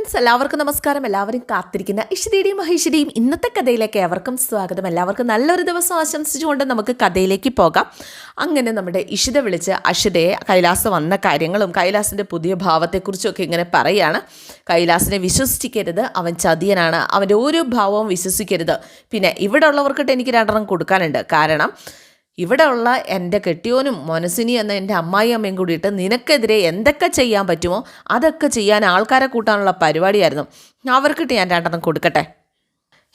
Friends എല്ലാവർക്കും നമസ്കാരം. എല്ലാവരും കാത്തിരിക്കുന്ന ഇഷിതയുടെയും മഹേഷിയുടെയും ഇന്നത്തെ കഥയിലേക്ക് ഏവർക്കും സ്വാഗതം. എല്ലാവർക്കും നല്ലൊരു ദിവസം ആശംസിച്ചുകൊണ്ട് നമുക്ക് കഥയിലേക്ക് പോകാം. അങ്ങനെ നമ്മുടെ ഇഷിത വിളിച്ച് അഷിതയെ കൈലാസ് വന്ന കാര്യങ്ങളും കൈലാസിന്റെ പുതിയ ഭാവത്തെക്കുറിച്ചൊക്കെ ഇങ്ങനെ പറയുകയാണ് കൈലാസിനെ വിശ്വസിക്കരുത് അവൻ ചതിയനാണ്. അവന്റെ ഓരോ ഭാവവും വിശ്വസിക്കരുത്. പിന്നെ ഇവിടെ ഉള്ളവർക്കിട്ട് എനിക്ക് രണ്ടെണ്ണം കൊടുക്കാനുണ്ട്. കാരണം ഇവിടെ ഉള്ള എന്റെ കെട്ടിയോനും മനസ്സിനി എന്ന എന്റെ അമ്മായി അമ്മയും കൂടിയിട്ട് നിനക്കെതിരെ എന്തൊക്കെ ചെയ്യാൻ പറ്റുമോ അതൊക്കെ ചെയ്യാൻ ആൾക്കാരെ കൂട്ടാനുള്ള പരിപാടിയായിരുന്നു. അവർക്കിട്ട് ഞാൻ രണ്ടെണ്ണം കൊടുക്കട്ടെ.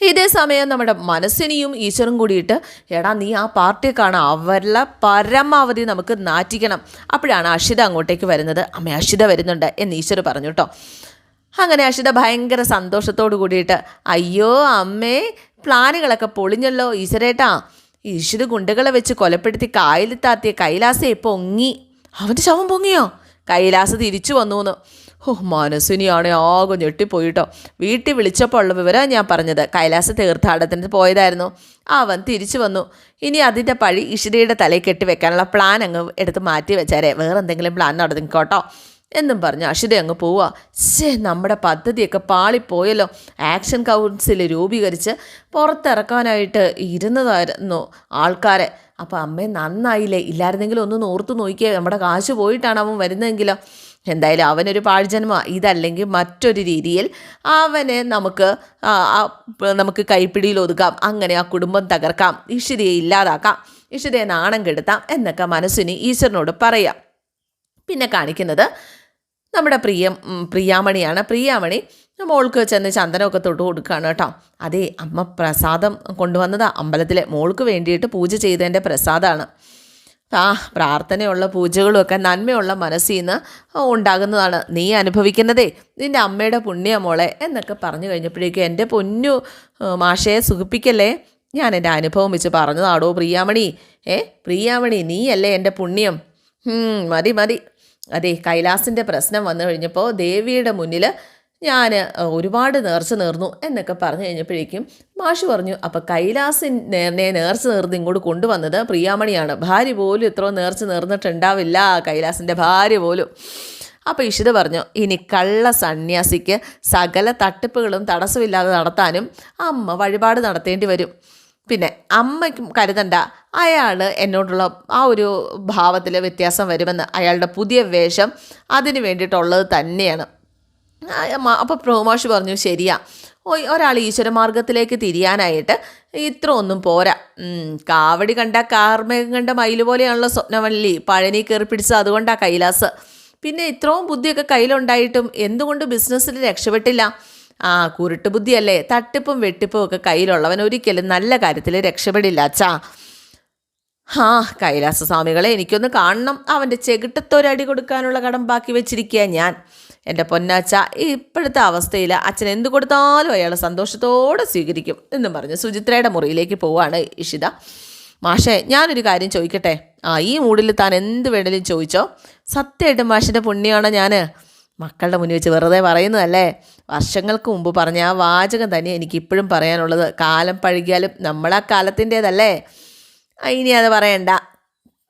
ഇതേ സമയം നമ്മുടെ മനസ്സിനിയും ഈശ്വരും കൂടിയിട്ട് എടാ നീ ആ പാർട്ടിയെ കാണാൻ അവരുടെ പരമാവധി നമുക്ക് നാറ്റിക്കണം. അപ്പോഴാണ് അഷിത അങ്ങോട്ടേക്ക് വരുന്നത്. അമ്മ അഷിത വരുന്നുണ്ട് എന്ന് ഈശ്വർ പറഞ്ഞു കേട്ടോ. അങ്ങനെ അഷിത ഭയങ്കര സന്തോഷത്തോടു കൂടിയിട്ട് അയ്യോ അമ്മേ പ്ലാനുകളൊക്കെ പൊളിഞ്ഞല്ലോ ഈശ്വരേട്ടാ. ഈശ്വര ഗുണ്ടകളെ വെച്ച് കൊലപ്പെടുത്തി കായലിൽ താത്തിയ കൈലാസെ ഒങ്ങി. അവന്റെ ശവം പൊങ്ങിയോ? കൈലാസ തിരിച്ചു വന്നു എന്ന് ഓ മനസ്സിനെയാണ് ആകെ ഞെട്ടിപ്പോയിട്ടോ. വീട്ടിൽ വിളിച്ചപ്പോൾ ഉള്ള വിവരമാണ് ഞാൻ പറഞ്ഞത്. കൈലാസ തീർത്ഥാടനത്തിന് പോയതായിരുന്നു. അവൻ തിരിച്ചു വന്നു. ഇനി അതിന്റെ പഴി ഇഷിതയുടെ തലയിൽ കെട്ടിവെക്കാനുള്ള പ്ലാൻ അങ്ങ് എടുത്ത് മാറ്റി വെച്ചാരേ. വേറെ എന്തെങ്കിലും പ്ലാൻ നടന്നിക്കോട്ടോ. എന്നും പറഞ്ഞ് അഷിത അങ്ങ് പോവുക ശേ നമ്മുടെ പദ്ധതിയൊക്കെ പാളിപ്പോയല്ലോ. ആക്ഷൻ കൗൺസിൽ രൂപീകരിച്ച് പുറത്തിറക്കാനായിട്ട് ഇരുന്നതായിരുന്നു ആൾക്കാരെ. അപ്പോൾ അമ്മേ നന്നായില്ലേ? ഇല്ലായിരുന്നെങ്കിലും ഒന്ന് ഓർത്ത് നോക്കിയേ. നമ്മുടെ കാശ് പോയിട്ടാണ് അവൻ വരുന്നതെങ്കിലോ എന്തായാലും അവനൊരു പാഴ്ജന്മ. ഇതല്ലെങ്കിൽ മറ്റൊരു രീതിയിൽ അവനെ നമുക്ക് നമുക്ക് കൈപ്പിടിയിൽ ഒതുക്കാം. അങ്ങനെ ആ കുടുംബം തകർക്കാം. ഇഷിതയെ ഇല്ലാതാക്കാം. ഇഷിതയെ നാണം കെടുത്താം എന്നൊക്കെ മനസ്സിന് ഈശ്വരനോട് പറയാം. പിന്നെ കാണിക്കുന്നത് നമ്മുടെ പ്രിയ പ്രിയാമണിയാണ്. പ്രിയാമണി മോൾക്ക് ചെന്ന് ചന്ദനമൊക്കെ തൊട്ട് കൊടുക്കുകയാണ് കേട്ടോ. അതേ അമ്മ പ്രസാദം കൊണ്ടുവന്നതാ. അമ്പലത്തിലെ മോൾക്ക് വേണ്ടിയിട്ട് പൂജ ചെയ്തതിന്റെ പ്രസാദമാണ് ആ പ്രാർത്ഥനയുള്ള പൂജകളുമൊക്കെ നന്മയുള്ള മനസ്സിൽ നിന്ന് ഉണ്ടാകുന്നതാണ്. നീ അനുഭവിക്കുന്നതേ നിന്റെ അമ്മയുടെ പുണ്യ മോളെ എന്നൊക്കെ പറഞ്ഞു കഴിഞ്ഞപ്പോഴേക്കും എന്റെ പൊന്നു മാഷയെ സുഖിപ്പിക്കല്ലേ? ഞാൻ എന്റെ അനുഭവം വെച്ച് പറഞ്ഞതാടോ പ്രിയാമണി. ഏ പ്രിയാമണി നീയല്ലേ എന്റെ പുണ്യം? മതി മതി. അതെ കൈലാസിന്റെ പ്രശ്നം വന്നു കഴിഞ്ഞപ്പോൾ ദേവിയുടെ മുന്നിൽ ഞാൻ ഒരുപാട് നേർച്ച നേർന്നു എന്നൊക്കെ പറഞ്ഞു കഴിഞ്ഞപ്പോഴേക്കും മാഷ് പറഞ്ഞു അപ്പം കൈലാസിൻ നേർനെ നേർച്ച നേർന്ന് ഇങ്ങോട്ട് കൊണ്ടുവന്നത് പ്രിയാമണിയാണ്. ഭാര്യ പോലും ഇത്ര നേർച്ച നേർന്നിട്ടുണ്ടാവില്ല കൈലാസിന്റെ ഭാര്യ പോലും. അപ്പോൾ ഇഷിത പറഞ്ഞു ഇനി കള്ള സന്യാസിക്ക് സകല തട്ടിപ്പുകളും തടസ്സമില്ലാതെ നടത്താനും അമ്മ വഴിപാട് നടത്തേണ്ടി വരും. പിന്നെ അമ്മയ്ക്കും കരുതണ്ട. അയാൾ എന്നോടുള്ള ആ ഒരു ഭാവത്തിൽ വ്യത്യാസം വരുമെന്ന് അയാളുടെ പുതിയ വേഷം അതിന് വേണ്ടിയിട്ടുള്ളത് തന്നെയാണ്. അപ്പോൾ പ്രോമാഷ് പറഞ്ഞു ശരിയാ. ഒരാൾ ഈശ്വരമാർഗത്തിലേക്ക് തിരിയാനായിട്ട് ഇത്ര ഒന്നും പോരാ. കാവടി കണ്ട കാർമേഘം കണ്ട മയിൽ പോലെയാണല്ലോ സ്വപ്നവള്ളി. പഴനി കയറി പിടിച്ചത് അതുകൊണ്ടാണ് കൈലാസ്. പിന്നെ ഇത്രയും ബുദ്ധിയൊക്കെ കയ്യിലുണ്ടായിട്ടും എന്തുകൊണ്ട് ബിസിനസ്സിൽ രക്ഷപ്പെട്ടില്ല? ആ കുരുട്ട് ബുദ്ധിയല്ലേ? തട്ടിപ്പും വെട്ടിപ്പും ഒക്കെ കയ്യിലുള്ളവൻ ഒരിക്കലും നല്ല കാര്യത്തിൽ രക്ഷപ്പെടില്ല. അച്ഛാ ആ കൈലാസസ്വാമികളെ എനിക്കൊന്ന് കാണണം. അവന്റെ ചെകിട്ടത്തൊരടി കൊടുക്കാനുള്ള കടം ബാക്കി വെച്ചിരിക്കുക ഞാൻ. എന്റെ പൊന്നാച്ച ഇപ്പോഴത്തെ അവസ്ഥയിൽ അച്ഛൻ എന്ത് കൊടുത്താലും അയാൾ സന്തോഷത്തോടെ സ്വീകരിക്കും എന്നും പറഞ്ഞ് സുചിത്രയുടെ മുറിയിലേക്ക് പോവാണ് ഇഷിത. മാഷേ ഞാനൊരു കാര്യം ചോദിക്കട്ടെ? ആ ഈ മൂഡിൽ താൻ എന്ത് വേണേലും ചോദിച്ചോ? സത്യമായിട്ടും മാഷിന്റെ പുണ്യമാണോ ഞാൻ മക്കളുടെ മുന്നിൽ വെച്ച് വെറുതെ പറയുന്നതല്ലേ? വർഷങ്ങൾക്ക് മുമ്പ് പറഞ്ഞ ആ വാചകം തന്നെ എനിക്കിപ്പോഴും പറയാനുള്ളത്. കാലം പഴകിയാലും നമ്മളാ കാലത്തിന്റേതല്ലേ? ഇനി അത് പറയണ്ട.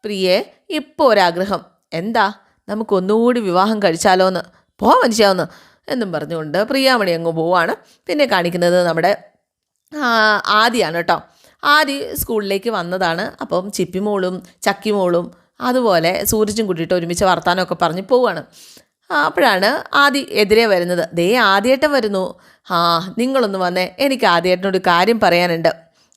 പ്രിയെ ഇപ്പോൾ ഒരാഗ്രഹം. എന്താ? നമുക്കൊന്നുകൂടി വിവാഹം കഴിച്ചാലോ എന്ന് പോ മനുഷ്യാവുന്ന്. എന്നും പറഞ്ഞുകൊണ്ട് പ്രിയാമണി അങ്ങ് പോവാണ്. പിന്നെ കാണിക്കുന്നത് നമ്മുടെ ആദിയാണ് കേട്ടോ. ആദി സ്കൂളിലേക്ക് വന്നതാണ്. അപ്പം ചിപ്പിമോളും ചക്കിമോളും അതുപോലെ സൂരജും കൂട്ടിയിട്ട് ഒരുമിച്ച് വർത്താനമൊക്കെ പറഞ്ഞ് ആ, അപ്പോഴാണ് ആദി എതിരെ വരുന്നത്. ദേ ആദ്യേട്ടൻ വരുന്നു. ആ നിങ്ങളൊന്ന് വന്നേ. എനിക്ക് ആദ്യേട്ടനോട് കാര്യം പറയാനുണ്ട്.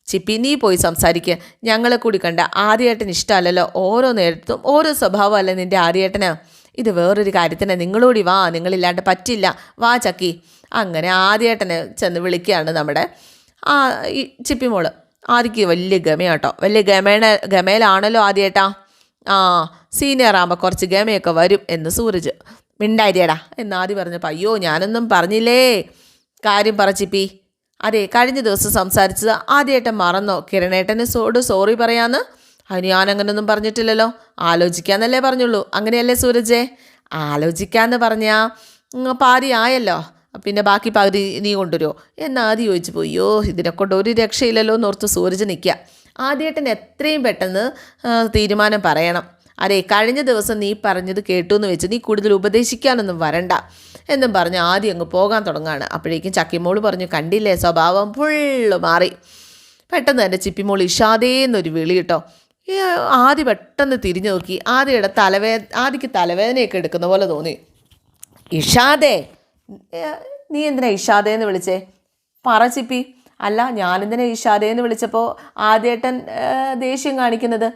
ചിപ്പി നീ പോയി സംസാരിക്കുക ഞങ്ങളെ കൂടി കണ്ട ആദ്യേട്ടൻ ഇഷ്ടമല്ലല്ലോ. ഓരോ നേരത്തും ഓരോ സ്വഭാവമല്ലേ നിന്റെ ആദ്യേട്ടന്. ഇത് വേറൊരു കാര്യത്തിന് നിങ്ങളോടി വാ. നിങ്ങളില്ലാണ്ട് പറ്റില്ല. വാ ചക്കി. അങ്ങനെ ആദ്യേട്ടനെ ചെന്ന് വിളിക്കുകയാണ് നമ്മുടെ ആ ഈ ചിപ്പിമോൾ ആദിക്ക് വലിയ ഗമയാട്ടോ വലിയ ഗമേണ ഗമയിലാണല്ലോ ആദ്യേട്ടാ. ആ സീനിയർ ആകുമ്പോൾ കുറച്ച് ഗമയൊക്കെ വരും എന്ന് സൂരജ്. മിണ്ടായിരിയടാ എന്നാദ്യം പറഞ്ഞപ്പോൾ അയ്യോ ഞാനൊന്നും പറഞ്ഞില്ലേ? കാര്യം പറച്ചിപ്പി ചിപ്പി. അതെ കഴിഞ്ഞ ദിവസം സംസാരിച്ചത് ആദ്യമായിട്ട് മറന്നോ? കിരണേട്ടന് സോട് സോറി പറയാന്ന്? അതിന് ഞാൻ അങ്ങനൊന്നും പറഞ്ഞിട്ടില്ലല്ലോ. ആലോചിക്കാന്നല്ലേ പറഞ്ഞുള്ളൂ. അങ്ങനെയല്ലേ സൂരജേ? ആലോചിക്കാന്ന് പറഞ്ഞാൽ പാതി ആയല്ലോ. പിന്നെ ബാക്കി പകുതി നീ കൊണ്ടുവരുമോ എന്ന് ആദ്യം ചോദിച്ചു പോയി. ഇതിനെ കൊണ്ട് ഒരു രക്ഷയില്ലല്ലോ എന്നോർത്ത് സൂരജ് നിൽക്കുക ആദ്യമായിട്ടെന്നെ എത്രയും പെട്ടെന്ന് തീരുമാനം പറയണം. അതെ കഴിഞ്ഞ ദിവസം നീ പറഞ്ഞത് കേട്ടു എന്ന് വെച്ച് നീ കൂടുതൽ ഉപദേശിക്കാനൊന്നും വരണ്ട എന്നും പറഞ്ഞ് ആദ്യം അങ്ങ് പോകാൻ തുടങ്ങാണ്. അപ്പോഴേക്കും ചക്കിമോൾ പറഞ്ഞു കണ്ടില്ലേ സ്വഭാവം ഫുള്ള് മാറി. പെട്ടെന്ന് തന്നെ ചിപ്പിമോൾ ഇഷാദേന്നൊരു വിളി കേട്ടോ. ആദ്യ പെട്ടെന്ന് തിരിഞ്ഞു നോക്കി. ആദ്യയുടെ തലവേ ആദ്യക്ക് തലവേദനയൊക്കെ എടുക്കുന്ന പോലെ തോന്നി. ഇഷാദേ നീ എന്തിനാ ഇഷാദേ എന്ന് വിളിച്ചേ? പറ ചിപ്പി. അല്ല ഞാനെന്തിനാ ഇഷാദേ എന്ന് വിളിച്ചപ്പോൾ ആദ്യേട്ടൻ ദേഷ്യം കാണിക്കുന്നത്?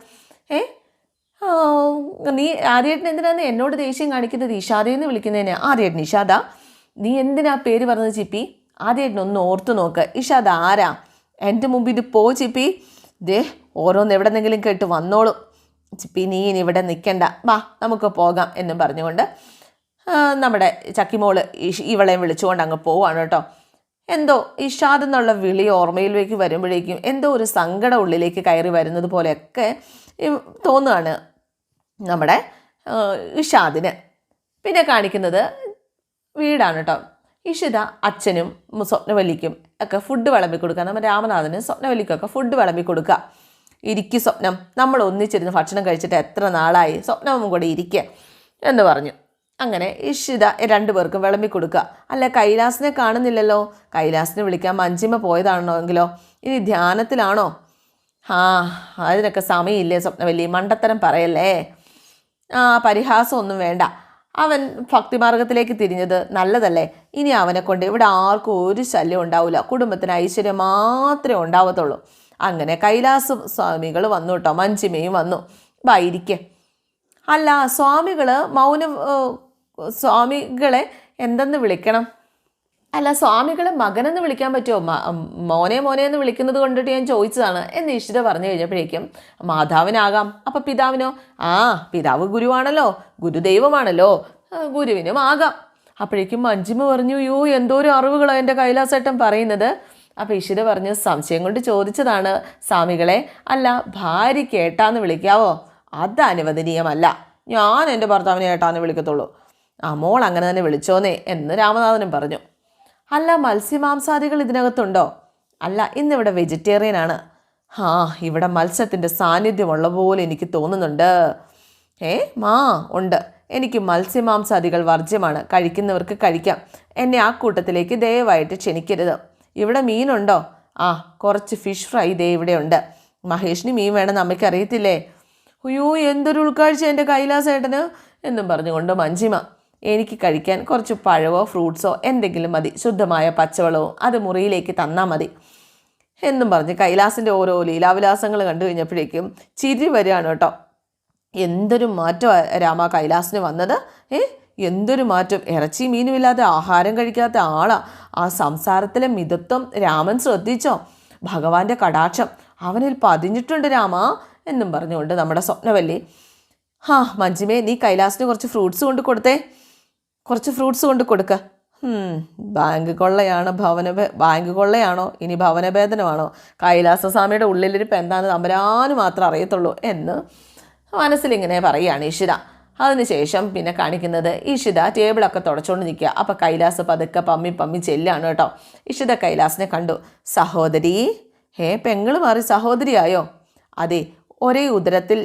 ഏ നീ ആര്യേട്ടൻ എന്തിനാന്ന് എന്നോട് ദേഷ്യം കാണിക്കുന്നത്? ഇഷാദയെന്ന് വിളിക്കുന്നതിന്. ആര്യേട്ടൻ ഇഷാദ നീ എന്തിനാ പേര് പറഞ്ഞത് ചിപ്പി? ആര്യേട്ടൻ ഒന്ന് ഓർത്തു നോക്ക്. ഇഷാദ ആരാ? എന്റെ മുമ്പിൽ ഇത് പോ ചിപ്പി. ദേ ഓരോന്ന് എവിടെന്നെങ്കിലും കേട്ട് വന്നോളും. ചിപ്പി നീ ഇനി ഇവിടെ നിൽക്കണ്ട വാ നമുക്ക് പോകാം എന്നും പറഞ്ഞുകൊണ്ട് നമ്മുടെ ചക്കിമോൾ ഇവളെയും വിളിച്ചുകൊണ്ട് അങ്ങ് പോവാണ് കേട്ടോ. എന്തോ ഇഷാദ് എന്നുള്ള വിളി ഓർമ്മയിലേക്ക് വരുമ്പോഴേക്കും എന്തോ ഒരു സങ്കടം ഉള്ളിലേക്ക് കയറി വരുന്നത് പോലെയൊക്കെ തോന്നുകയാണ് നമ്മുടെ ഇഷാദിന്. പിന്നെ കാണിക്കുന്നത് വീടാണ് കേട്ടോ ഇഷിത അച്ഛനും സ്വപ്നവല്ലിക്കും ഒക്കെ ഫുഡ് വിളമ്പി കൊടുക്കുക. നമ്മുടെ രാമനാഥന് സ്വപ്നവല്ലിക്കൊക്കെ ഫുഡ് വിളമ്പി കൊടുക്കുക. ഇരിക്കും സ്വപ്നം. നമ്മൾ ഒന്നിച്ചിരുന്ന് ഭക്ഷണം കഴിച്ചിട്ട് എത്ര നാളായി? സ്വപ്നവും കൂടെ ഇരിക്കുക എന്ന് പറഞ്ഞു. അങ്ങനെ ഇഷിത രണ്ടുപേർക്കും വിളമ്പി കൊടുക്കുക. അല്ല കൈലാസിനെ കാണുന്നില്ലല്ലോ? കൈലാസിനെ വിളിക്കാൻ മഞ്ചിമ പോയതാണോ എങ്കിലോ? ഇനി ധ്യാനത്തിലാണോ? ആ അതിനൊക്കെ സമയമില്ലേ സ്വപ്നവല്ലി? മണ്ടത്തരം പറയല്ലേ? പരിഹാസമൊന്നും വേണ്ട. അവൻ ഭക്തിമാർഗത്തിലേക്ക് തിരിഞ്ഞത് നല്ലതല്ലേ? ഇനി അവനെ കൊണ്ട് ഇവിടെ ആർക്കും ഒരു ശല്യം ഉണ്ടാവില്ല കുടുംബത്തിന് ഐശ്വര്യം മാത്രമേ ഉണ്ടാവത്തുള്ളൂ. അങ്ങനെ കൈലാസ സ്വാമികൾ വന്നു കേട്ടോ മഞ്ചിമയും വന്നു. ബാ ഇരിക്കെ. അല്ല സ്വാമികൾ മൗനം സ്വാമികളെ എന്തെന്ന് വിളിക്കണം? അല്ല സ്വാമികളെ മകനെന്ന് വിളിക്കാൻ പറ്റുമോ? മോനെ മോനെ എന്ന് വിളിക്കുന്നത് കൊണ്ടിട്ട് ഞാൻ ചോദിച്ചതാണ് എന്ന് ഈശ്വര പറഞ്ഞു കഴിഞ്ഞപ്പോഴേക്കും മാതാവിനാകാം. അപ്പൊ പിതാവിനോ ആ പിതാവ് ഗുരുവാണല്ലോ ഗുരുദൈവമാണല്ലോ ഗുരുവിനും ആകാം. അപ്പോഴേക്കും മഞ്ജിമ പറഞ്ഞു യോ എന്തോ ഒരു അറിവുകളോ എന്റെ കൈലാസേട്ടൻ പറയുന്നത്. അപ്പോൾ ഈശ്വര പറഞ്ഞു സംശയം കൊണ്ട് ചോദിച്ചതാണ് സ്വാമികളെ അല്ല ഭാര്യയ്ക്ക് കേട്ടാന്ന് വിളിക്കാവോ? അത് അനുവദനീയമല്ല. ഞാൻ എന്റെ ഭർത്താവിനെ കേട്ടാന്ന് വിളിക്കത്തുള്ളൂ. ആ മോൾ അങ്ങനെ തന്നെ വിളിച്ചോന്നേ എന്ന് രാമനാഥനും പറഞ്ഞു. അല്ല മത്സ്യമാംസാദികൾ ഇതിനകത്തുണ്ടോ? അല്ല ഇന്നിവിടെ വെജിറ്റേറിയൻ ആണ്. ആ ഇവിടെ മത്സ്യത്തിന്റെ സാന്നിധ്യമുള്ള പോലെ എനിക്ക് തോന്നുന്നുണ്ട്. ഏ മാ ഉണ്ട്. എനിക്ക് മത്സ്യമാംസാദികൾ വർജ്യമാണ്. കഴിക്കുന്നവർക്ക് കഴിക്കാം. എന്നെ ആ കൂട്ടത്തിലേക്ക് ദയവായിട്ട് ക്ഷണിക്കരുത്. ഇവിടെ മീനുണ്ടോ? ആ കുറച്ച് ഫിഷ് ഫ്രൈ ദേ ഇവിടെ ഉണ്ട്. മഹേഷിന് മീൻ വേണമെന്ന് അമ്മയ്ക്ക് അറിയത്തില്ലേ? അയ്യോ എന്തൊരു ഉൾക്കാഴ്ച എന്റെ കൈലാസേട്ടന്? എന്നും പറഞ്ഞുകൊണ്ട് മഞ്ജിമ എനിക്ക് കഴിക്കാൻ കുറച്ച് പഴവോ ഫ്രൂട്ട്സോ എന്തെങ്കിലും മതി. ശുദ്ധമായ പച്ചവെള്ളവും അത് മുറിയിലേക്ക് തന്നാൽ മതി. എന്നും പറഞ്ഞ് കൈലാസിന്റെ ഓരോ ലീലാവിലാസങ്ങൾ കണ്ടു കഴിഞ്ഞപ്പോഴേക്കും ചിരി വരികയാണ് കേട്ടോ. എന്തൊരു മാറ്റം രാമ കൈലാസിന് വന്നത്? ഏ? എന്തൊരു മാറ്റം. ഇറച്ചി മീനുമില്ലാതെ ആഹാരം കഴിക്കാത്ത ആളാ. ആ സംസാരത്തിലെ മിതത്വം രാമൻ ശ്രദ്ധിച്ചോ? ഭഗവാന്റെ കടാക്ഷം. അവനിൽ പതിഞ്ഞിട്ടുണ്ട് രാമ എന്നും പറഞ്ഞുകൊണ്ട് നമ്മുടെ സ്വപ്നവല്ലി. ഹാ മഞ്ജിമേ നീ കൈലാസിന് കുറച്ച് ഫ്രൂട്ട്സ് കൊണ്ട് കൊടുത്തേ കുറച്ച് ഫ്രൂട്ട്സ് കൊണ്ട് കൊടുക്ക. ബാങ്ക് കൊള്ളയാണ് ഭവന ബാങ്ക് കൊള്ളയാണോ? ഇനി ഭവനഭേദനമാണോ കൈലാസസ്വാമിയുടെ ഉള്ളിലിരിപ്പ് എന്താണെന്ന് തമ്പരാന് മാത്രം അറിയത്തുള്ളൂ എന്ന് മനസ്സിലിങ്ങനെ പറയുകയാണ് ഇഷിത അതിനുശേഷം പിന്നെ കാണിക്കുന്നത് ഇഷിത ടേബിളൊക്കെ തുടച്ചുകൊണ്ട് നിൽക്കുക അപ്പം കൈലാസ് പതുക്കെ പമ്മി പമ്മി ചെല്ലാണ് കേട്ടോ. ഇഷിത കൈലാസിനെ കണ്ടു. സഹോദരി ഹേ പെങ്ങൾ മാറി സഹോദരിയായോ? അതെ ഒരേ ഉദരത്തിൽ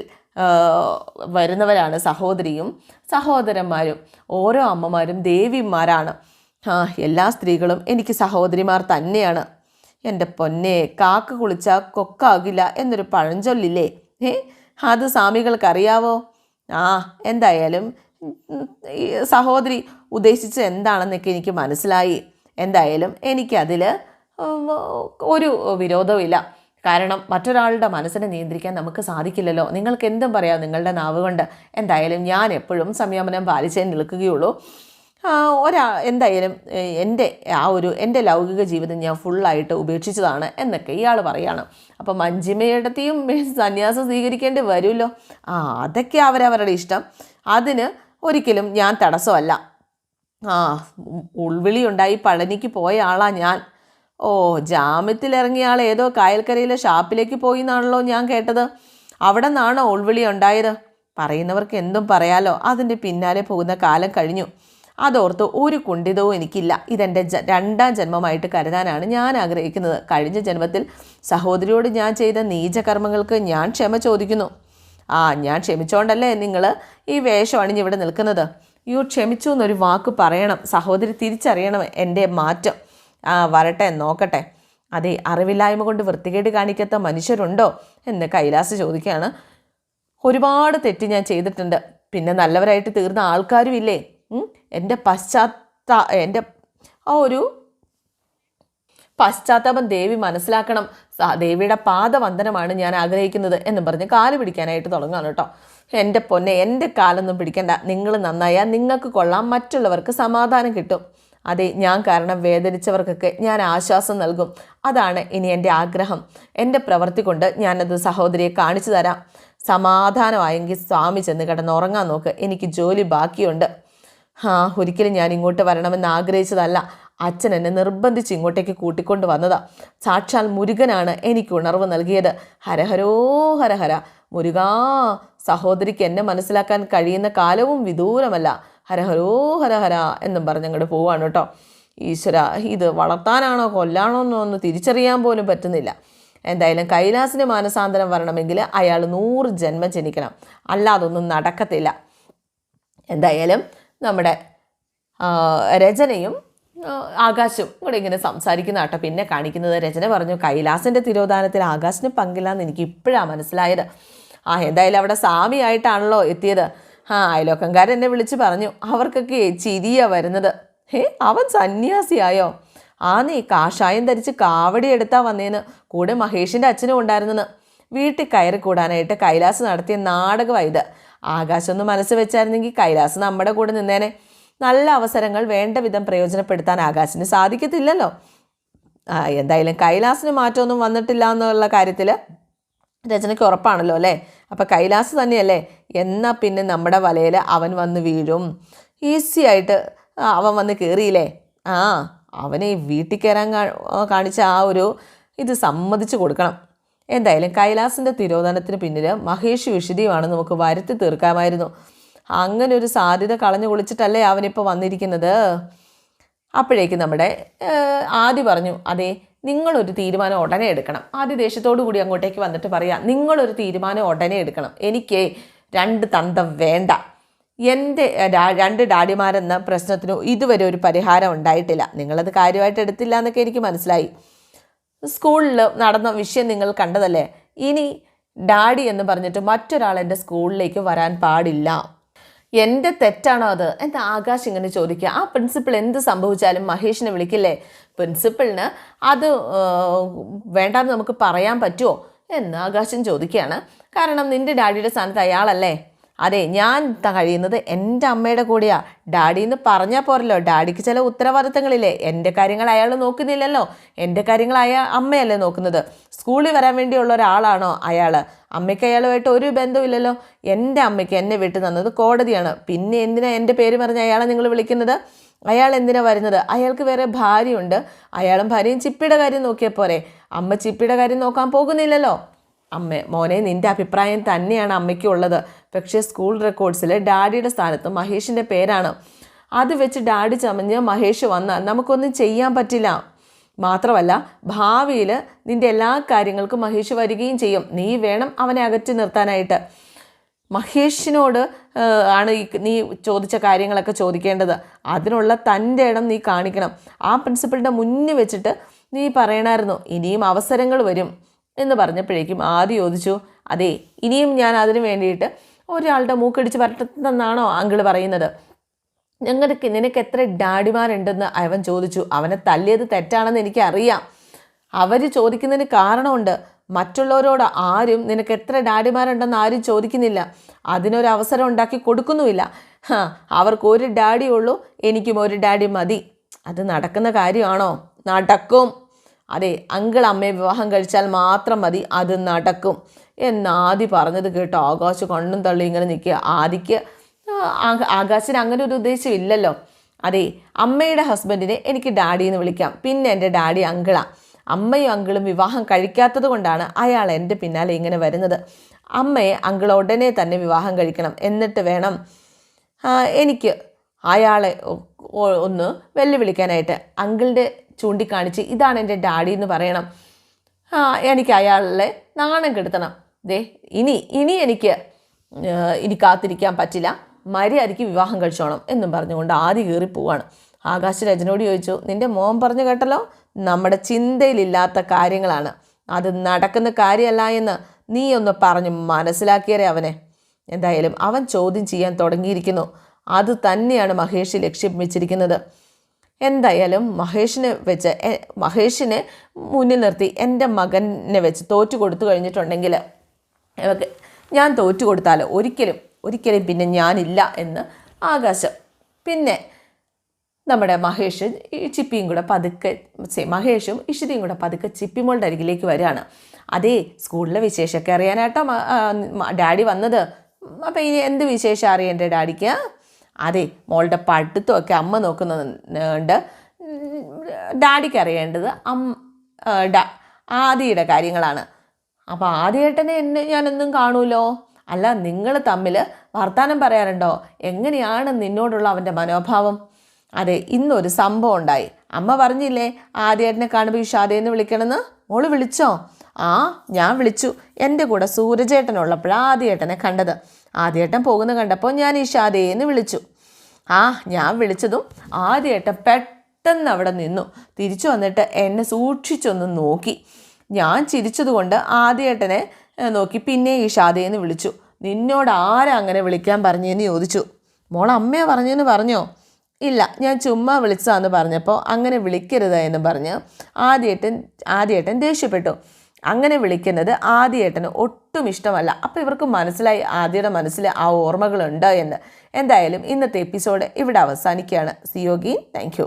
വരുന്നവരാണ് സഹോദരിയും സഹോദരന്മാരും. ഓരോ അമ്മമാരും ദേവിമാരാണ്. എല്ലാ സ്ത്രീകളും എനിക്ക് സഹോദരിമാർ തന്നെയാണ്. എന്റെ പൊന്നെ കാക്ക കുളിച്ച കൊക്കാകില്ല എന്നൊരു പഴഞ്ചൊല്ലില്ലേ? ഏ അത് സ്വാമികൾക്കറിയാവോ? ആ എന്തായാലും സഹോദരി ഉദ്ദേശിച്ചത് എന്താണെന്നൊക്കെ എനിക്ക് മനസ്സിലായി. എന്തായാലും എനിക്കതിൽ ഒരു വിരോധവുമില്ല. കാരണം മറ്റൊരാളുടെ മനസ്സിനെ നിയന്ത്രിക്കാൻ നമുക്ക് സാധിക്കില്ലല്ലോ. നിങ്ങൾക്ക് എന്തും പറയാം നിങ്ങളുടെ നാവ് കൊണ്ട്. എന്തായാലും ഞാൻ എപ്പോഴും സംയമനം പാലിച്ചേ നിൽക്കുകയുള്ളൂ. ഒരാ എന്തായാലും എന്റെ ആ ഒരു എന്റെ ലൗകിക ജീവിതം ഞാൻ ഫുള്ളായിട്ട് ഉപേക്ഷിച്ചതാണ് എന്നൊക്കെ ഇയാൾ പറയാണ്. അപ്പം മഞ്ജിമയുടെയും സന്യാസം സ്വീകരിക്കേണ്ടി വരുമല്ലോ? ആ അതൊക്കെ അവരവരുടെ ഇഷ്ടം. അതിന് ഒരിക്കലും ഞാൻ തടസ്സമല്ല. ആ ഉൾവിളിയുണ്ടായി പളനിക്ക് പോയ ആളാണ് ഞാൻ. ഓ ജാമ്യത്തിലിറങ്ങിയ ആൾ ഏതോ കായൽക്കരയിലെ ഷാപ്പിലേക്ക് പോയി എന്നാണല്ലോ ഞാൻ കേട്ടത്. അവിടെ നിന്നാണോ ഉൾവിളി ഉണ്ടായത്? പറയുന്നവർക്ക് എന്തും പറയാലോ. അതിന്റെ പിന്നാലെ പോകുന്ന കാലം കഴിഞ്ഞു. അതോർത്ത് ഒരു കുണ്ഠിതവും എനിക്കില്ല. ഇതെന്റെ ജ രണ്ടാം ജന്മമായിട്ട് കരുതാനാണ് ഞാൻ ആഗ്രഹിക്കുന്നത്. കഴിഞ്ഞ ജന്മത്തിൽ സഹോദരിയോട് ഞാൻ ചെയ്ത നീചകർമ്മങ്ങൾക്ക് ഞാൻ ക്ഷമ ചോദിക്കുന്നു. ആ ഞാൻ ക്ഷമിച്ചോണ്ടല്ലേ നിങ്ങൾ ഈ വേഷം അണിഞ്ഞിവിടെ നിൽക്കുന്നത്? യു ക്ഷമിച്ചു എന്നൊരു വാക്ക് പറയണം. സഹോദരി തിരിച്ചറിയണം എന്റെ മാറ്റം. ആ വരട്ടെ നോക്കട്ടെ. അതെ അറിവില്ലായ്മ കൊണ്ട് വൃത്തികേട് കാണിക്കാത്ത മനുഷ്യരുണ്ടോ എന്ന് കൈലാസ് ചോദിക്കുകയാണ്. ഒരുപാട് തെറ്റ് ഞാൻ ചെയ്തിട്ടുണ്ട്. പിന്നെ നല്ലവരായിട്ട് തീർന്ന ആൾക്കാരും ഇല്ലേ എന്റെ പശ്ചാത്ത എന്റെ ആ ഒരു പശ്ചാത്താപം ദേവി മനസ്സിലാക്കണം. ദേവിയുടെ പാദവന്ദനമാണ് ഞാൻ ആഗ്രഹിക്കുന്നത് എന്ന് പറഞ്ഞ് കാൽ പിടിക്കാനായിട്ട് തുടങ്ങുകയാണ് കേട്ടോ. എന്റെ പൊന്നെ എന്റെ കാലൊന്നും പിടിക്കണ്ട. നിങ്ങൾ നന്നായാൽ നിങ്ങൾക്ക് കൊള്ളാം. മറ്റുള്ളവർക്ക് സമാധാനം കിട്ടും. അതെ ഞാൻ കാരണം വേദനിച്ചവർക്കൊക്കെ ഞാൻ ആശ്വാസം നൽകും. അതാണ് ഇനി എന്റെ ആഗ്രഹം. എന്റെ പ്രവൃത്തി കൊണ്ട് ഞാനത് സഹോദരിയെ കാണിച്ചു തരാം. സമാധാനമായെങ്കിൽ സ്വാമി ചെന്ന് കിടന്നുറങ്ങാൻ നോക്ക്. എനിക്ക് ജോലി ബാക്കിയുണ്ട്. ആ ഒരിക്കലും ഞാൻ ഇങ്ങോട്ട് വരണമെന്ന് ആഗ്രഹിച്ചതല്ല. അച്ഛൻ എന്നെ നിർബന്ധിച്ച് ഇങ്ങോട്ടേക്ക് കൂട്ടിക്കൊണ്ട് വന്നതാ. സാക്ഷാൽ മുരുകനാണ് എനിക്ക് ഉണർവ് നൽകിയത്. ഹരഹരോ ഹരഹര. മുരുകാ സഹോദരിക്ക് എന്നെ മനസ്സിലാക്കാൻ കഴിയുന്ന കാലവും വിദൂരമല്ല. ഹരഹരോ ഹരഹര എന്നും പറഞ്ഞങ്ങോട്ട് പോവാണ് കേട്ടോ. ഈശ്വര ഇത് വളർത്താനാണോ കൊല്ലാണോ എന്നോ ഒന്ന് തിരിച്ചറിയാൻ പോലും പറ്റുന്നില്ല. എന്തായാലും കൈലാസിന് മാനസാന്തരം വരണമെങ്കിൽ അയാൾ നൂറ് ജന്മം ജനിക്കണം. അല്ലാതൊന്നും നടക്കത്തില്ല. എന്തായാലും നമ്മുടെ രചനയും ആകാശും കൂടെ ഇങ്ങനെ സംസാരിക്കുന്ന കേട്ടോ. പിന്നെ കാണിക്കുന്നത് രചന പറഞ്ഞു കൈലാസിന്റെ തിരോധാനത്തിൽ ആകാശിന് പങ്കില്ലാന്ന് എനിക്ക് ഇപ്പോഴാണ് മനസ്സിലായത്. ആ എന്തായാലും അവിടെ സ്വാമിയായിട്ടാണല്ലോ എത്തിയത്. ആ അയലോക്കംകാരൻ എന്നെ വിളിച്ച് പറഞ്ഞു അവർക്കൊക്കെ ചിരിയാ വരുന്നത്. ഹേ അവൻ സന്യാസിയായോ? ആ നീ കാഷായം ധരിച്ച് കാവടി എടുത്താ വന്നേന്ന് കൂടെ മഹേഷിന്റെ അച്ഛനും ഉണ്ടായിരുന്നെന്ന്. വീട്ടിൽ കയറി കൂടാനായിട്ട് കൈലാസ് നടത്തിയ നാടകമാണ് ഇത് ആകാശമൊന്ന് മനസ്സ് വെച്ചായിരുന്നെങ്കിൽ കൈലാസ് നമ്മുടെ കൂടെ നിന്നേനെ. നല്ല അവസരങ്ങൾ വേണ്ട വിധം പ്രയോജനപ്പെടുത്താൻ ആകാശിന് സാധിക്കത്തില്ലല്ലോ. എന്തായാലും കൈലാസിന് മാറ്റമൊന്നും വന്നിട്ടില്ല എന്നുള്ള കാര്യത്തിൽ രചനയ്ക്ക് ഉറപ്പാണല്ലോ അല്ലേ? അപ്പം കൈലാസ് തന്നെയല്ലേ? എന്നാൽ പിന്നെ നമ്മുടെ വലയിൽ അവൻ വന്ന് വീഴും. ഈസി ആയിട്ട് അവൻ വന്ന് കയറിയില്ലേ ആ അവനെ വീട്ടിൽ കയറാൻ കാണിച്ച ആ ഒരു ഇത് സമ്മതിച്ചു കൊടുക്കണം. എന്തായാലും കൈലാസിന്റെ തിരോധനത്തിന് പിന്നിൽ മഹേഷ് വിശുദ്ധിയുമാണ് നമുക്ക് വരുത്തി തീർക്കാമായിരുന്നു. അങ്ങനെ ഒരു സാധ്യത കളഞ്ഞു കുളിച്ചിട്ടല്ലേ അവനിപ്പോൾ വന്നിരിക്കുന്നത്? അപ്പോഴേക്ക് നമ്മുടെ ആദ്യ ആദി പറഞ്ഞു അതെ നിങ്ങളൊരു തീരുമാനം ഉടനെ എടുക്കണം. ആദ്യ ദേഷ്യത്തോടു കൂടി അങ്ങോട്ടേക്ക് വന്നിട്ട് പറയാം നിങ്ങളൊരു തീരുമാനം ഉടനെ എടുക്കണം. എനിക്ക് രണ്ട് തന്തം വേണ്ട. എന്റെ രണ്ട് ഡാഡിമാരെന്ന പ്രശ്നത്തിന് ഇതുവരെ ഒരു പരിഹാരം ഉണ്ടായിട്ടില്ല. നിങ്ങളത് കാര്യമായിട്ട് എടുത്തില്ല എന്നൊക്കെ എനിക്ക് മനസ്സിലായി. സ്കൂളിൽ നടന്ന വിഷയം നിങ്ങൾ കണ്ടതല്ലേ? ഇനി ഡാഡി എന്ന് പറഞ്ഞിട്ട് മറ്റൊരാൾ എന്റെ സ്കൂളിലേക്ക് വരാൻ പാടില്ല. എന്റെ തെറ്റാണോ അത്? എന്താ ആകാശ് ഇങ്ങനെ ചോദിക്കുക. ആ പ്രിൻസിപ്പിൾ എന്ത് സംഭവിച്ചാലും മഹേഷിനെ വിളിക്കില്ലേ? പ്രിൻസിപ്പിളിന് അത് വേണ്ടാന്ന് നമുക്ക് പറയാൻ പറ്റുമോ എന്ന് ആകാശം ചോദിക്കുകയാണ്. കാരണം നിന്റെ ഡാഡിയുടെ സ്ഥാനത്ത് അയാളല്ലേ? അതെ ഞാൻ കഴിയുന്നത് എന്റെ അമ്മയുടെ കൂടെയാ. ഡാഡി എന്ന് പറഞ്ഞാൽ പോരല്ലോ. ഡാഡിക്ക് ചില ഉത്തരവാദിത്തങ്ങളില്ലേ. എന്റെ കാര്യങ്ങൾ അയാൾ നോക്കുന്നില്ലല്ലോ. എന്റെ കാര്യങ്ങൾ അയാൾ അമ്മയല്ലേ നോക്കുന്നത്. സ്കൂളിൽ വരാൻ വേണ്ടിയുള്ള ഒരാളാണോ അയാൾ അമ്മയ്ക്ക് അയാളുമായിട്ട് ഒരു ബന്ധമില്ലല്ലോ എന്റെ അമ്മയ്ക്ക് എന്നെ വിട്ടു തന്നത് കോടതിയാണ്. പിന്നെ എന്തിനാ എന്റെ പേര് പറഞ്ഞ് അയാളെ നിങ്ങൾ വിളിക്കുന്നത്? അയാൾ എന്തിനാ വരുന്നത്? അയാൾക്ക് വേറെ ഭാര്യയുണ്ട്. അയാളും ഭാര്യയും ചിപ്പിയുടെ കാര്യം നോക്കിയാൽ പോരെ. അമ്മ ചിപ്പിയുടെ കാര്യം നോക്കാൻ പോകുന്നില്ലല്ലോ. അമ്മ മോനെ നിന്റെ അഭിപ്രായം തന്നെയാണ് അമ്മയ്ക്ക് ഉള്ളത്. പക്ഷേ സ്കൂൾ റെക്കോർഡ്സിൽ ഡാഡിയുടെ സ്ഥാനത്ത് മഹേഷിന്റെ പേരാണ്. അത് വെച്ച് ഡാഡി ചമഞ്ഞ് മഹേഷ് വന്നാൽ നമുക്കൊന്നും ചെയ്യാൻ പറ്റില്ല. മാത്രമല്ല ഭാവിയിൽ നിന്റെ എല്ലാ കാര്യങ്ങൾക്കും മഹേഷ് വരികയും ചെയ്യും. നീ വേണം അവനെ അകറ്റി നിർത്താനായിട്ട്. മഹേഷിനോട് ആണ് ഈ നീ ചോദിച്ച കാര്യങ്ങളൊക്കെ ചോദിക്കേണ്ടത്. അതിനുള്ള തന്റെ ഇടം നീ കാണിക്കണം. ആ പ്രിൻസിപ്പളിന്റെ മുന്നിൽ വെച്ചിട്ട് നീ പറയണമായിരുന്നു ഇനിയും അവസരങ്ങൾ വരും എന്ന് പറഞ്ഞപ്പോഴേക്കും ആദ്യം ചോദിച്ചു അതെ ഇനിയും ഞാൻ അതിന് വേണ്ടിയിട്ട് ഒരാളുടെ മൂക്കടിച്ച് വരട്ടെന്നാണോ അങ്കിൾ പറയുന്നത്? ഞങ്ങൾക്ക് നിനക്ക് എത്ര ഡാഡിമാരുണ്ടെന്ന് അവൻ ചോദിച്ചു. അവനെ തല്ലിയത് തെറ്റാണെന്ന് എനിക്കറിയാം. അവർ ചോദിക്കുന്നതിന് കാരണമുണ്ട്. മറ്റുള്ളവരോട് ആരും നിനക്ക് എത്ര ഡാഡിമാരുണ്ടെന്ന് ആരും ചോദിക്കുന്നില്ല. അതിനൊരു അവസരം ഉണ്ടാക്കി കൊടുക്കുന്നുമില്ല. അവർക്ക് ഒരു ഡാഡി ഉള്ളൂ എനിക്കും ഒരു ഡാഡി മതി. അത് നടക്കുന്ന കാര്യമാണോ? നടക്കും. അതെ അങ്കിൾ അമ്മയെ വിവാഹം കഴിച്ചാൽ മാത്രം മതി അത് നടക്കും. എന്നാദി പറഞ്ഞത് കേട്ടോ ആകാശ് കണ്ണും തള്ളി ഇങ്ങനെ നിൽക്കുക. ആദിക്ക് ആകാശിന് അങ്ങനെ ഒരു ഉദ്ദേശം ഇല്ലല്ലോ. അതെ അമ്മയുടെ ഹസ്ബൻഡിനെ എനിക്ക് ഡാഡി എന്ന് വിളിക്കാം. പിന്നെ എന്റെ ഡാഡി അങ്കിള. അമ്മയും അങ്കിളും വിവാഹം കഴിക്കാത്തത് കൊണ്ടാണ് അയാൾ എന്റെ പിന്നാലെ ഇങ്ങനെ വരുന്നത്. അമ്മയെ അങ്കിൾ ഉടനെ തന്നെ വിവാഹം കഴിക്കണം. എന്നിട്ട് വേണം എനിക്ക് അയാളെ ഒന്ന് വെല്ലുവിളിക്കാനായിട്ട്. അങ്കിളിന്റെ ചൂണ്ടിക്കാണിച്ച് ഇതാണ് എന്റെ ഡാഡി എന്ന് പറയണം. എനിക്ക് അയാളെ നാണം കെടുത്തണം. ദേ ഇനി ഇനി എനിക്ക് ഇനി കാത്തിരിക്കാൻ പറ്റില്ല. മര്യാദയ്ക്ക് വിവാഹം കഴിച്ചോണം എന്നും പറഞ്ഞുകൊണ്ട് ആദ്യ കയറി പോവാണ്. ആകാശ് രജനോട് ചോദിച്ചു നിന്റെ മോൻ പറഞ്ഞു കേട്ടല്ലോ? നമ്മുടെ ചിന്തയിലില്ലാത്ത കാര്യങ്ങളാണ്. അത് നടക്കുന്ന കാര്യമല്ല എന്ന് നീ ഒന്ന് പറഞ്ഞു മനസ്സിലാക്കിയരേ അവനെ. എന്തായാലും അവൻ ചോദ്യം ചെയ്യാൻ തുടങ്ങിയിരിക്കുന്നു. അത് തന്നെയാണ് മഹേഷ് ലക്ഷ്യം വെച്ചിരിക്കുന്നത് എന്തായാലും മഹേഷിനെ വെച്ച് മഹേഷിനെ മുന്നിൽ നിർത്തി എന്റെ മകനെ വെച്ച് തോറ്റു കൊടുത്തു കഴിഞ്ഞിട്ടുണ്ടെങ്കിൽ ഞാൻ തോറ്റു കൊടുത്താൽ ഒരിക്കലും ഒരിക്കലും പിന്നെ ഞാനില്ല എന്ന് ആകാശം. പിന്നെ നമ്മുടെ മഹേഷ് ഈ ചിപ്പിയും കൂടെ പതുക്കെ മഹേഷും ഇഷിതയും കൂടെ പതുക്കെ ചിപ്പിമോളുടെ അരികിലേക്ക് വരികയാണ്. അതേ സ്കൂളിലെ വിശേഷമൊക്കെ അറിയാനായിട്ടോ ഡാഡി വന്നത്? അപ്പം ഇനി എന്ത് വിശേഷം അറിയാം എന്റെ ഡാഡിക്ക്? അതെ മോളുടെ പഠിത്തമൊക്കെ അമ്മ നോക്കുന്നുണ്ട്. ഡാഡിക്ക് അറിയേണ്ടത് അം ആദിയുടെ കാര്യങ്ങളാണ്. അപ്പോൾ ആദ്യേട്ടനെ എന്നെ ഞാനെന്നും കാണൂലോ? അല്ല നിങ്ങൾ തമ്മിൽ വർത്തമാനം പറയാറുണ്ടോ? എങ്ങനെയാണ് നിന്നോടുള്ള അവന്റെ മനോഭാവം? അതെ ഇന്നൊരു സംഭവം ഉണ്ടായി. അമ്മ പറഞ്ഞില്ലേ ആര്യേട്ടനെ കാണുമ്പോൾ ഈ ഷാദേന്ന് വിളിക്കണമെന്ന്? മോൾ വിളിച്ചോ? ആ ഞാൻ വിളിച്ചു. എന്റെ കൂടെ സൂരജേട്ടനുള്ളപ്പോഴാണ് ആദ്യേട്ടനെ കണ്ടത്. ആദ്യേട്ടൻ പോകുന്ന കണ്ടപ്പോൾ ഞാൻ ഈ ഷാദേന്ന് വിളിച്ചു. ആ ഞാൻ വിളിച്ചതും ആദ്യേട്ടൻ പെട്ടെന്ന് അവിടെ നിന്നു. തിരിച്ചു വന്നിട്ട് എന്നെ സൂക്ഷിച്ചൊന്ന് നോക്കി. ഞാൻ ചിരിച്ചതുകൊണ്ട് ആദ്യേട്ടനെ നോക്കി. പിന്നെ ഈ ഷാദയെന്ന് വിളിച്ചു. നിന്നോട് ആരാ അങ്ങനെ വിളിക്കാൻ പറഞ്ഞതെന്ന് ചോദിച്ചു. മോൾ അമ്മയെ പറഞ്ഞെന്ന് പറഞ്ഞോ? ഇല്ല ഞാൻ ചുമ്മാ വിളിച്ചതാന്ന് പറഞ്ഞപ്പോൾ അങ്ങനെ വിളിക്കരുത് എന്ന് പറഞ്ഞ് ആദ്യേട്ടൻ ആദ്യേട്ടൻ ദേഷ്യപ്പെട്ടു. അങ്ങനെ വിളിക്കുന്നത് ആദ്യേട്ടന് ഒട്ടും ഇഷ്ടമല്ല. അപ്പോൾ ഇവർക്ക് മനസ്സിലായി ആദ്യയുടെ മനസ്സിൽ ആ ഓർമ്മകളുണ്ട് എന്ന്. എന്തായാലും ഇന്നത്തെ എപ്പിസോഡ് ഇവിടെ അവസാനിക്കുകയാണ്. സിയോഗി താങ്ക്